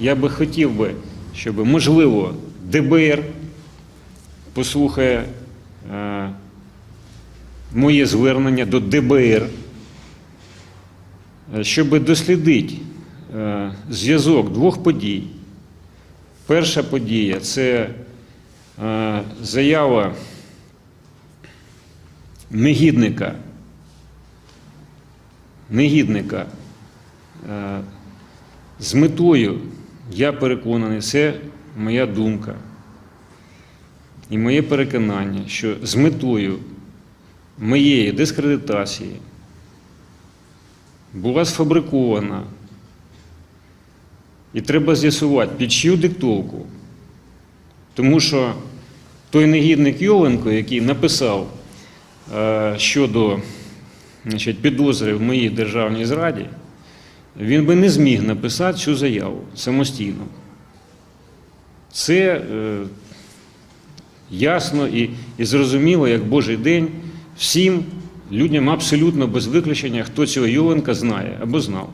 Я би хотів би, щоб, можливо, ДБР послухає е, моє звернення до ДБР, е, щоб дослідити е, зв'язок двох подій. Перша подія це заява негідника, негідника з метою, я переконаний, це моя думка і моє переконання, що з метою моєї дискредитації була сфабрикована і треба з'ясувати, під чию диктовку. Тому що той негідник Йоленко, який написав е, щодо значить, підозри в моїй державній зраді, він би не зміг написати цю заяву самостійно. Це е, ясно і, і зрозуміло, як Божий день всім людям абсолютно без виключення, хто цього Йоленка знає або знав.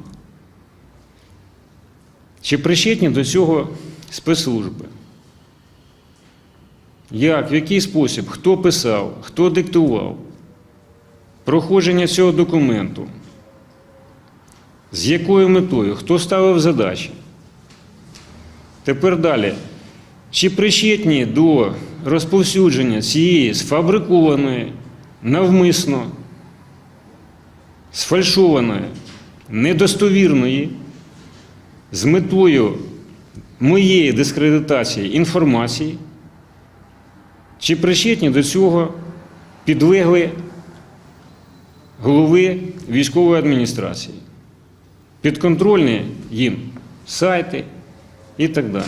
Чи причетні до цього спецслужби? Як, в який спосіб, хто писав, хто диктував проходження цього документу? З якою метою? Хто ставив задачі? Тепер далі. Чи причетні до розповсюдження цієї сфабрикованої, навмисно, сфальшованої, недостовірної, з метою моєї дискредитації інформації, чи причетні до цього підлегли голови військової адміністрації, підконтрольні їм сайти і так далі.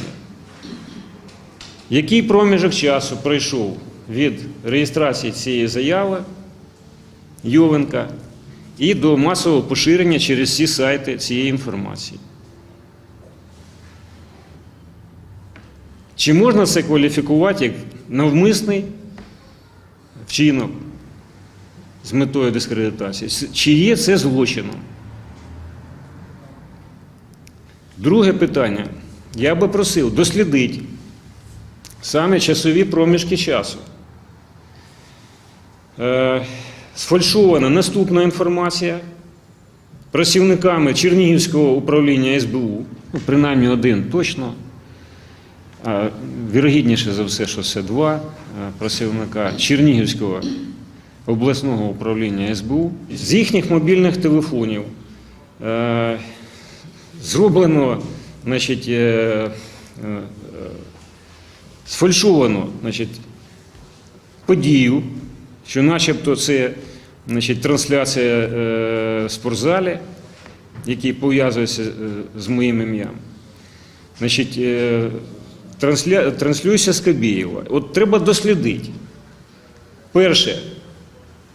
Який проміжок часу пройшов від реєстрації цієї заяви Йовенка і до масового поширення через всі сайти цієї інформації? Чи можна це кваліфікувати як навмисний вчинок з метою дискредитації? Чи є це злочином? Друге питання. Я би просив дослідити саме часові проміжки часу. Е, сфальшована наступна інформація працівниками Чернігівського управління СБУ, ну, принаймні один точно. А, Вірогідніше за все, що це два е, працівника Чернігівського обласного управління СБУ. З їхніх мобільних телефонів е, зроблено значить, е, е, е, сфальшовано значить, подію, що начебто це значить, трансляція в спортзалі, який пов'язується з моїм ім'ям. Значить, трансля, транслюється з Кабєєва. От треба дослідити. Перше,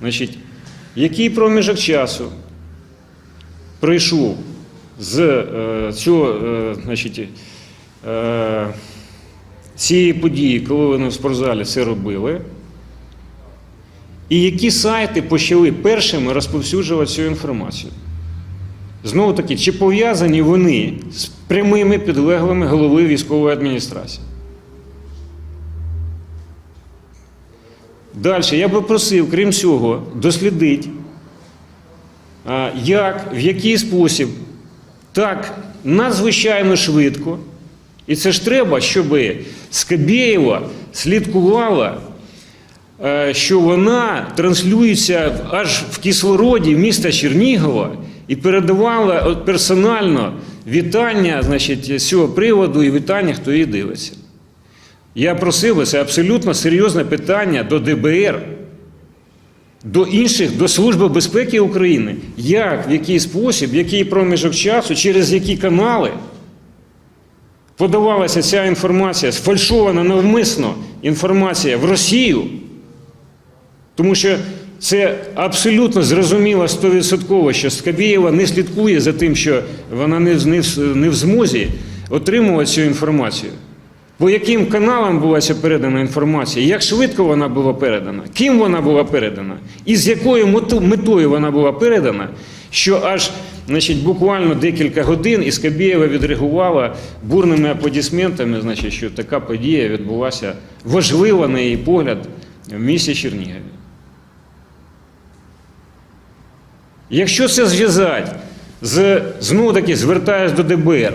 значить, який проміжок часу пройшов з е, цього, е, значить, е, цієї події, коли вони в спортзалі це робили, і які сайти почали першими розповсюджувати цю інформацію. Знову таки, чи пов'язані вони з прямими підлеглими голови військової адміністрації? Далі, я би просив, крім цього, дослідити, як, в який спосіб так надзвичайно швидко, і це ж треба, щоб Скабєєва слідкувала, е, що вона транслюється аж в кислороді міста Чернігова і передавала персонально вітання значить, з цього приводу і вітання, хто її дивиться. Я просив це абсолютно серйозне питання до ДБР, до інших, до Служби безпеки України. Як, в який спосіб, в який проміжок часу, через які канали подавалася ця інформація, сфальшована навмисно інформація в Росію, тому що це абсолютно зрозуміло стовідсотково, що Скабєєва не слідкує за тим, що вона не в, змозі отримувати цю інформацію. По яким каналам була передана інформація, як швидко вона була передана, ким вона була передана, і з якою метою вона була передана, Що аж значить, буквально декілька годин і Скабєєва відреагувала бурними аплодисментами, значить, що така подія відбулася важлива, на її погляд, в місті Чернігові. Якщо це зв'язати з знову таки звертаюсь до ДБР,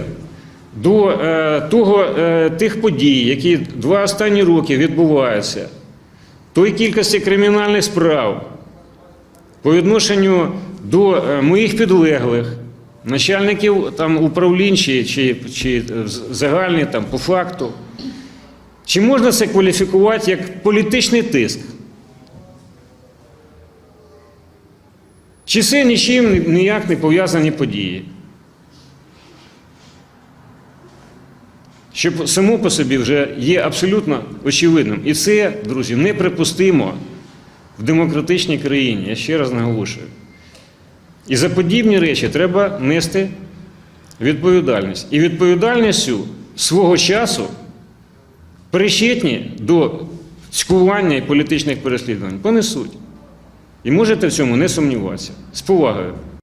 до е, того, е, тих подій, які два останні роки відбуваються, тої кількості кримінальних справ по відношенню до е, моїх підлеглих, начальників там управлінь чи, чи, загальні там по факту, чи можна це кваліфікувати як політичний тиск? Чи це нічим ніяк не пов'язані події? Що само по собі вже є абсолютно очевидним. І це, друзі, неприпустимо в демократичній країні. Я ще раз наголошую. І за подібні речі треба нести відповідальність. І відповідальністю свого часу причетні до цькування і політичних переслідувань понесуть. І можете в цьому не сумніватися. З повагою.